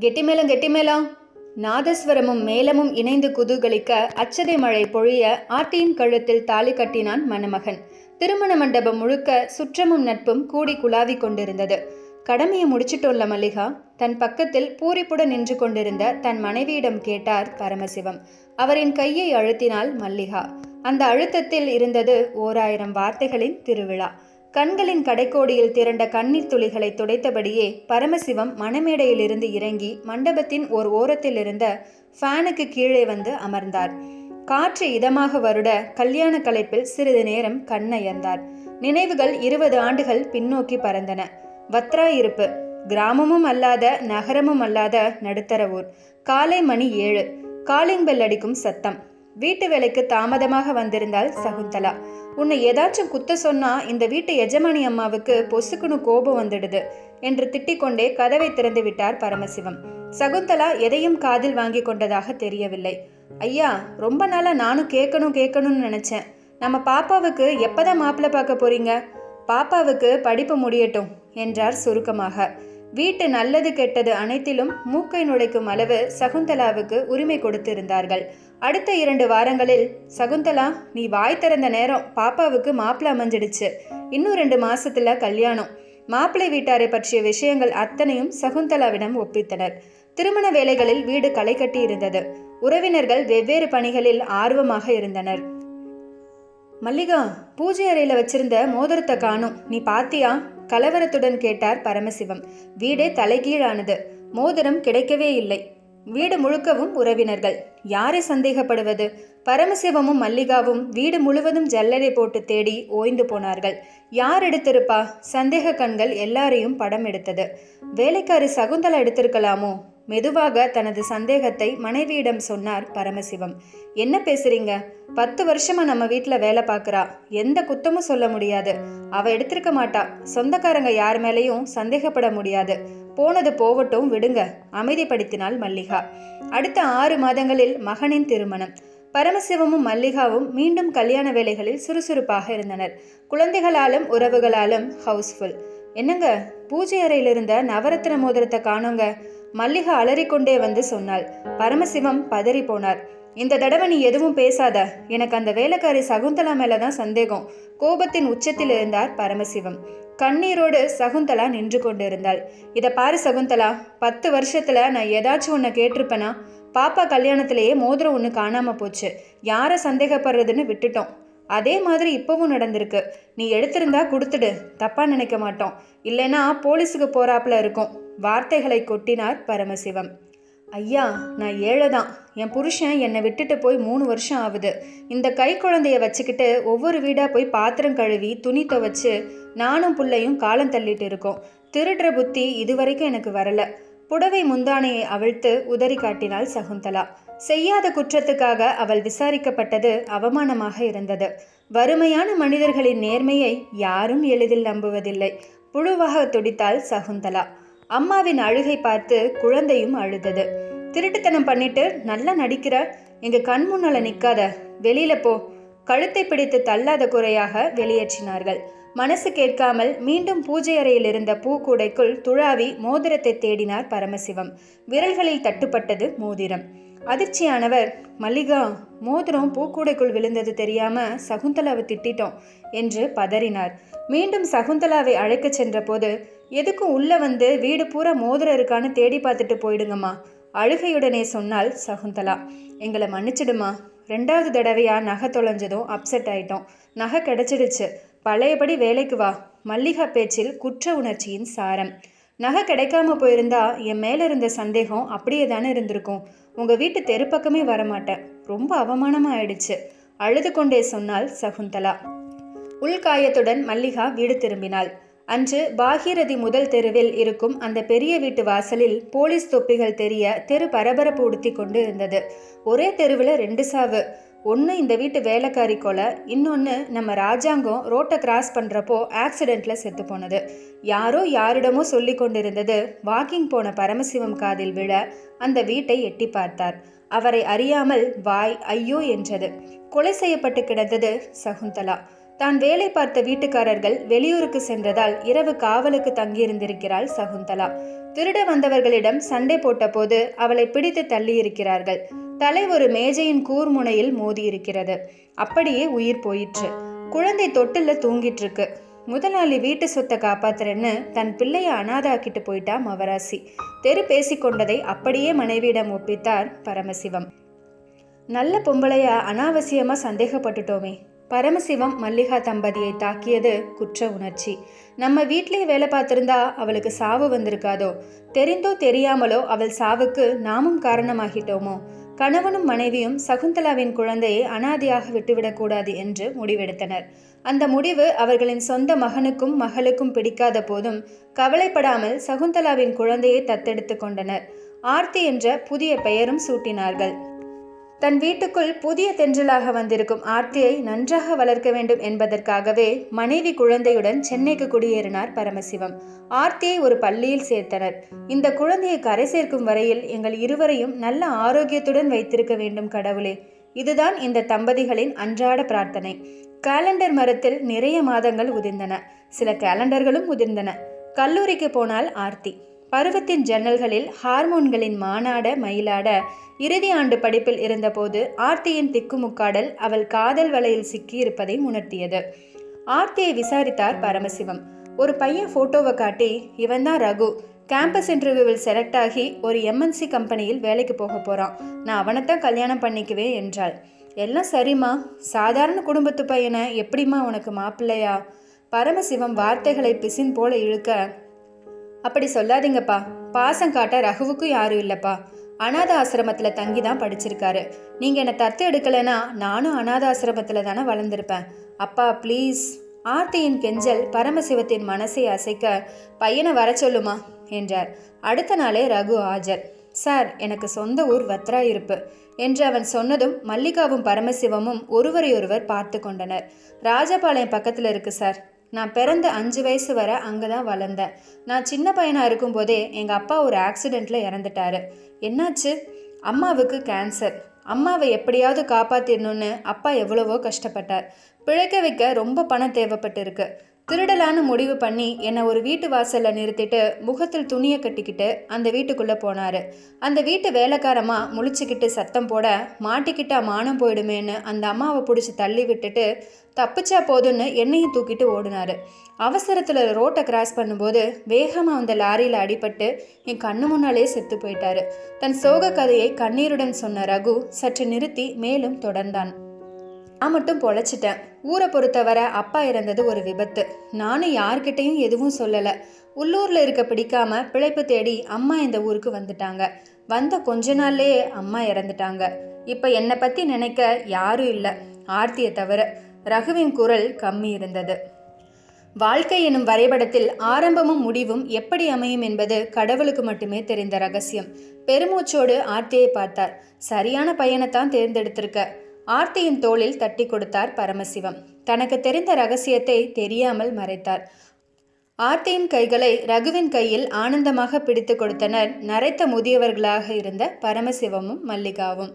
கெட்டிமேளம் கெட்டிமேளம். நாதஸ்வரமும் மேளமும் இணைந்து குதூகலிக்க அச்சதை மழை பொழிய ஆட்டியின் கழுத்தில் தாலி கட்டினான் மணமகன். திருமண மண்டபம் முழுக்க சுற்றமும் நட்பும் கூடி குலாவி கொண்டிருந்தது. கடமையை முடிச்சிட்டோல்ல மல்லிகா? தன் பக்கத்தில் பூரிப்புடன் நின்று கொண்டிருந்த தன் மனைவியிடம் கேட்டார் பரமசிவம். அவரின் கையை அழுத்தினாள் மல்லிகா. அந்த அழுத்தத்தில் இருந்தது ஓராயிரம் வார்த்தைகளின் திருவிழா. கண்களின் கடைக்கோடியில் திரண்ட கண்ணீர் துளிகளை துடைத்தபடியே பரமசிவம் மணமேடையிலிருந்து இறங்கி மண்டபத்தின் ஓர் ஓரத்தில் இருந்த ஃபேனுக்கு கீழே வந்து அமர்ந்தார். காற்று இதமாக வருட கல்யாண கலைப்பில் சிறிது நேரம் கண்ணயர்ந்தார். நினைவுகள் இருபது ஆண்டுகள் பின்னோக்கி பறந்தன. வத்ரா இருப்பு கிராமமும் அல்லாத நகரமும் அல்லாத நடுத்தர ஊர். காலை மணி ஏழு. காலிங் பெல் அடிக்கும் சத்தம். வீட்டு வேலைக்கு தாமதமாக வந்திருந்தாள் சகுந்தலா. உன்னை ஏதாச்சும் குத்த சொன்னா இந்த வீட்டு எஜமானி அம்மாவுக்கு பொசுக்குன்னு கோபம் வந்துடுது என்று திட்டிக்கொண்டே கதவை திறந்து விட்டார் பரமசிவம். சகுந்தலா எதையும் காதில் வாங்கி கொண்டதாக தெரியவில்லை. ஐயா ரொம்ப நாளா நானும் கேட்கணும் கேட்கணும்னு நினைச்சேன். நம்ம பாப்பாவுக்கு எப்பதான் மாப்பிள்ளை பார்க்க போறீங்க? பாப்பாவுக்கு படிப்பு முடியட்டும் என்றார் சுருக்கமாக. வீட்டு நல்லது கெட்டது அனைத்திலும் மூக்கை நுழைக்கும் அளவு சகுந்தலாவுக்கு உரிமை கொடுத்திருந்தார்கள். அடுத்த இரண்டு வாரங்களில் சகுந்தலா நீ வாய் திறந்த நேரம் பாப்பாவுக்கு மாப்பிள்ளை அமைஞ்சிடுச்சு இன்னும் ரெண்டு மாசத்துல கல்யாணம். மாப்பிள்ளை வீட்டாரை பற்றிய விஷயங்கள் அத்தனையும் சகுந்தலாவிடம் ஒப்பித்தனர். திருமண வேலைகளில் வீடு களை கட்டி இருந்தது. உறவினர்கள் வெவ்வேறு பணிகளில் ஆர்வமாக இருந்தனர். மல்லிகா பூஜை அறையில வச்சிருந்த மோதிரத்தை காணும். நீ பாத்தியா? கலவரத்துடன் கேட்டார் பரமசிவம். வீடே தலைகீழானது. மோதிரம் கிடைக்கவே இல்லை. வீடு முழுக்கவும் உறவினர்கள். யாரை சந்தேகப்படுவது? பரமசிவமும் மல்லிகாவும் வீடு முழுவதும் ஜல்லடை போட்டு தேடி ஓய்ந்து போனார்கள். யார் எடுத்திருப்பா? சந்தேக கண்கள் எல்லாரையும் படம் எடுத்தது. வேலைக்காரி சகுந்தலா எடுத்திருக்கலாமோ? மெதுவாக தனது சந்தேகத்தை மனைவியிடம் சொன்னார் பரமசிவம். என்ன பேசுறீங்க? பத்து வருஷமா நம்ம வீட்டில் வேலை பார்க்குறா எந்த குத்தமும் சொல்ல முடியாது. அவ எடுத்திருக்க மாட்டா. சொந்தக்காரங்க யார் மேலேயும் சந்தேகப்பட முடியாது. போனது போகட்டும் விடுங்க. அமைதிப்படுத்தினாள் மல்லிகா. அடுத்த ஆறு மாதங்களில் மகனின் திருமணம். பரமசிவமும் மல்லிகாவும் மீண்டும் கல்யாண வேலைகளில் சுறுசுறுப்பாக இருந்தனர். குழந்தைகளாலும் உறவுகளாலும் ஹவுஸ்ஃபுல் என்னங்க? பூஜை அறையில் இருந்த நவரத்ன மோதிரத்தை காணோங்க. மல்லிகா அலறிக்கொண்டே வந்து சொன்னாள். பரமசிவம் பதறி போனார். இந்த தடவை நீ எதுவும் பேசாத. எனக்கு அந்த வேலைக்காரி சகுந்தலா மேல தான் சந்தேகம். கோபத்தின் உச்சத்தில் இருந்தார் பரமசிவம். கண்ணீரோடு சகுந்தலா நின்று கொண்டிருந்தாள். இதை பாரு சகுந்தலா பத்து வருஷத்துல நான் ஏதாச்சும் உன்னை கேட்டிருப்பேனா? பாப்பா கல்யாணத்திலேயே மோதிரம் ஒன்று காணாம போச்சு. யாரை சந்தேகப்படுறதுன்னு விட்டுட்டோம். அதே மாதிரி இப்பவும் நடந்திருக்கு. நீ எடுத்திருந்தா கொடுத்துடு. தப்பா நினைக்க மாட்டோம். இல்லைன்னா போலீஸுக்கு போறாப்புல இருக்கும். வார்த்தைகளை கொட்டினார் பரமசிவம். ஐயா நான் ஏழை தான் என் புருஷன் என்னை விட்டுட்டு போய் மூணு வருஷம் ஆகுது. இந்த கை குழந்தைய வச்சுக்கிட்டு ஒவ்வொரு வீடாக போய் பாத்திரம் கழுவி துணி துவைச்சு நானும் புள்ளையும் காலம் தள்ளிட்டு இருக்கோம். திருடுற புத்தி இதுவரைக்கும் எனக்கு வரலை. புடவை முந்தானையை அவிழ்த்து உதறி காட்டினாள் சகுந்தலா. செய்யாத குற்றத்துக்காக அவள் விசாரிக்கப்பட்டது அவமானமாக இருந்தது. வறுமையான மனிதர்களின் நேர்மையை யாரும் எளிதில் நம்புவதில்லை. புழுவாக துடித்தாள் சகுந்தலா. அம்மாவின் அழுகை பார்த்து குழந்தையும் அழுதது. திருட்டுத்தனம் பண்ணிட்டு நல்லா நடிக்கிற எங்க கண் முன்னால நிக்காத வெளியில போ. கழுத்தை பிடித்து தள்ளாத குறையாக வெளியேற்றினார்கள். மனசு கேட்காமல் மீண்டும் பூஜை அறையில் இருந்த பூக்கூடைக்குள் துழாவி மோதிரத்தை தேடினார் பரமசிவம். விரல்களில் தட்டுப்பட்டது மோதிரம். அதிர்ச்சியானவர் மல்லிகா மோதிரம் பூக்கூடைக்குள் விழுந்தது தெரியாம சகுந்தலாவை திட்டிட்டோம் என்று பதறினார். மீண்டும் சகுந்தலாவை அழைக்கச் சென்றபோது எதுக்கும் உள்ளே வந்து வீடு பூரா மோதிரம் இருக்கான்னு தேடி பார்த்துட்டு போயிடுங்கம்மா. அழுகையுடனே சொன்னால் சகுந்தலா எங்களை மன்னிச்சிடுமா? ரெண்டாவது தடவையா நகை தொலைஞ்சதும் அப்செட் ஆயிட்டோம். நகை கிடைச்சிடுச்சு. பழையபடி வேலைக்கு வா. மல்லிகா பேச்சில் குற்ற உணர்ச்சியின் சாரம். நகை கிடைக்காம போயிருந்தா என் மேலே இருந்த சந்தேகம் அப்படியே தானே இருந்திருக்கும். உங்கள் வீட்டு தெருப்பக்கமே வரமாட்டேன். ரொம்ப அவமானமாக ஆயிடுச்சு. அழுது கொண்டே சொன்னால் சகுந்தலா. உள்காயத்துடன் மல்லிகா வீடு திரும்பினாள். அன்று பாகீரதி முதல் தெருவில் இருக்கும் அந்த பெரிய வீட்டு வாசலில் போலீஸ் தொப்பிகள் தெரிய தெரு பரபரப்பு உடுத்தி கொண்டு இருந்தது ஒரே தெருவில் ரெண்டு சாவு. ஒன்று இந்த வீட்டு வேலைக்காரி கொலை இன்னொன்று நம்ம ராஜாங்கம் ரோட்டை கிராஸ் பண்ணுறப்போ ஆக்சிடெண்ட்டில் செத்து போனது. யாரோ யாரிடமோ சொல்லி கொண்டிருந்தது வாக்கிங் போன பரமசிவம் காதில் விழ அந்த வீட்டை எட்டி பார்த்தார். அவரை அறியாமல் வாய் ஐயோ என்றது. கொலை செய்யப்பட்டு கிடந்தது சகுந்தலா. தான் வேலை பார்த்த வீட்டுக்காரர்கள் வெளியூருக்கு சென்றதால் இரவு காவலுக்கு தங்கியிருந்திருக்கிறாள் சகுந்தலா. திருட வந்தவர்களிடம் சண்டை போட்டபோது அவளை பிடித்து தள்ளியிருக்கிறார்கள். தலை ஒரு மேஜையின் கூர்முனையில் மோதியிருக்கிறது. அப்படியே உயிர் போயிற்று. குழந்தை தொட்டில்ல தூங்கிட்டு இருக்கு முதலாளி வீட்டு சொத்தை காப்பாத்துறேன்னு தன் பிள்ளைய அனாதாக்கிட்டு போயிட்டா மவராசி தெரு பேசிக்கொண்டதை அப்படியே மனைவியிடம் ஒப்பித்தார் பரமசிவம். நல்ல பொம்பளையா அனாவசியமா சந்தேகப்பட்டுட்டோமே. பரமசிவம் மல்லிகா தம்பதியை தாக்கியது குற்ற உணர்ச்சி. நம்ம வீட்டிலேயே வேலை பார்த்திருந்தா அவளுக்கு சாவு வந்திருக்காதோ? தெரிந்தோ தெரியாமலோ அவள் சாவுக்கு நாமும் காரணமாகிட்டோமோ? கணவனும் மனைவியும் சகுந்தலாவின் குழந்தையை அனாதையாக விட்டுவிடக்கூடாது என்று முடிவெடுத்தனர். அந்த முடிவு அவர்களின் சொந்த மகனுக்கும் மகளுக்கும் பிடிக்காத போதும் கவலைப்படாமல் சகுந்தலாவின் குழந்தையை தத்தெடுத்து கொண்டனர். ஆர்த்தி என்ற புதிய பெயரும் சூட்டினார்கள். தன் வீட்டுக்குள் புதிய தென்றலாக வந்திருக்கும் ஆர்த்தியை நன்றாக வளர்க்க வேண்டும் என்பதற்காகவே மனைவி குழந்தையுடன் சென்னைக்கு குடியேறினார் பரமசிவம். ஆர்த்தியை ஒரு பள்ளியில் சேர்த்தனர். இந்த குழந்தையை கரை சேர்க்கும் வரையில் எங்கள் இருவரையும் நல்ல ஆரோக்கியத்துடன் வைத்திருக்க வேண்டும் கடவுளே. இதுதான் இந்த தம்பதிகளின் அன்றாட பிரார்த்தனை. காலண்டர் மரத்தில் நிறைய மாதங்கள் உதிர்ந்தன. சில கேலண்டர்களும் உதிர்ந்தன. கல்லூரிக்கு போனால் ஆர்த்தி. பருவத்தின் ஜன்னல்களில் ஹார்மோன்களின் மானாட மயிலாட இறுதி ஆண்டு படிப்பில் இருந்தபோது ஆர்த்தியின் திக்குமுக்காடல் அவள் காதல் வலையில் சிக்கியிருப்பதை உணர்த்தியது. ஆர்த்தியை விசாரித்தார் பரமசிவம். ஒரு பையன் போட்டோவை காட்டி இவன் தான் ரகு. கேம்பஸ் இன்டர்வியூவில் செலக்ட் ஆகி ஒரு எம்என்சி கம்பெனியில் வேலைக்கு போக போகிறான் நான் அவனைத்தான் கல்யாணம் பண்ணிக்குவேன் என்றாள். எல்லாம் சரிம்மா. சாதாரண குடும்பத்து பையனை எப்படிம்மா உனக்கு மாப்பிள்ளையா பரமசிவம் வார்த்தைகளை பிசின் போல இழுக்க அப்படி சொல்லாதீங்கப்பா. பாசம் காட்ட ரகுவுக்கும் யாரும் இல்லைப்பா. அனாத ஆசிரமத்தில் தங்கி தான் படிச்சிருக்காரு. நீங்கள் என்னை தத்து எடுக்கலைன்னா நானும் அனாத ஆசிரமத்தில் தானே வளர்ந்துருப்பேன். அப்பா ப்ளீஸ் ஆர்த்தியின் கெஞ்சல் பரமசிவத்தின் மனசை அசைக்க பையனை வர சொல்லுமா? என்றார். அடுத்த நாளே ரகு ஆஜர். சார் எனக்கு சொந்த ஊர் வத்ராயிருப்பு என்று அவன் சொன்னதும் மல்லிகாவும் பரமசிவமும் ஒருவரையொருவர் பார்த்து கொண்டனர். ராஜபாளையம் பக்கத்தில் இருக்கு சார். நான் பிறந்த அஞ்சு வயசு வரை அங்கே தான் வளர்ந்தேன் நான் சின்ன பையனாக இருக்கும்போதே எங்கள் அப்பா ஒரு ஆக்சிடெண்ட்டில் இறந்துட்டாரு. என்னாச்சு? அம்மாவுக்கு கேன்சர் அம்மாவை எப்படியாவது காப்பாற்றிடணும்னு அப்பா எவ்வளவோ கஷ்டப்பட்டார். பிழைக்க வைக்க ரொம்ப பணம் தேவைப்பட்டு இருக்கு திருடலான்னு முடிவு பண்ணி என்னை ஒரு வீட்டு வாசலில் நிறுத்திட்டு முகத்தில் துணியை கட்டிக்கிட்டு அந்த வீட்டுக்குள்ளே போனார். அந்த வீட்டு வேலைக்காரமா முழிச்சுக்கிட்டு சத்தம் போட மாட்டிக்கிட்டா மானம் போயிடுமேன்னு அந்த அம்மாவை பிடிச்சி தள்ளி விட்டுட்டு தப்பிச்சா போதும்னு என்னையும் தூக்கிட்டு ஓடினார். அவசரத்தில் ரோட்டை கிராஸ் பண்ணும்போது வேகமாக அந்த லாரியில் அடிபட்டு என் கண்ணு முன்னாலே செத்து போயிட்டாரு. தன் சோக கதையை கண்ணீருடன் சொன்ன ரகு சற்று நிறுத்தி மேலும் தொடர்ந்தான். நான் மட்டும் பொழைச்சிட்டேன். ஊரை பொறுத்தவரை அப்பா இறந்தது ஒரு விபத்து. நானும் யார்கிட்டையும் எதுவும் சொல்லலை. உள்ளூரில் இருக்க பிடிக்காம பிழைப்பு தேடி அம்மா இந்த ஊருக்கு வந்துட்டாங்க. வந்த கொஞ்ச நாள்லேயே அம்மா இறந்துட்டாங்க. இப்போ என்னை பற்றி நினைக்க யாரும் இல்லை. ஆர்த்தியை தவிர ரகுவின் குரல் கம்மி இருந்தது. வாழ்க்கை எனும் வரைபடத்தில் ஆரம்பமும் முடிவும் எப்படி அமையும் என்பது கடவுளுக்கு மட்டுமே தெரிந்த ரகசியம். பெருமூச்சோடு ஆர்த்தியை பார்த்தார். சரியான பையனைத்தான் தேர்ந்தெடுத்திருக்க. ஆர்த்தியின் தோளில் தட்டி கொடுத்தார் பரமசிவம். தனக்கு தெரிந்த ரகசியத்தை தெரியாமல் மறைத்தார். ஆர்த்தியின் கைகளை ரகுவின் கையில் ஆனந்தமாக பிடித்து கொடுத்தனர். நரைத்த முதியவர்களாக இருந்த பரமசிவமும் மல்லிகாவும்.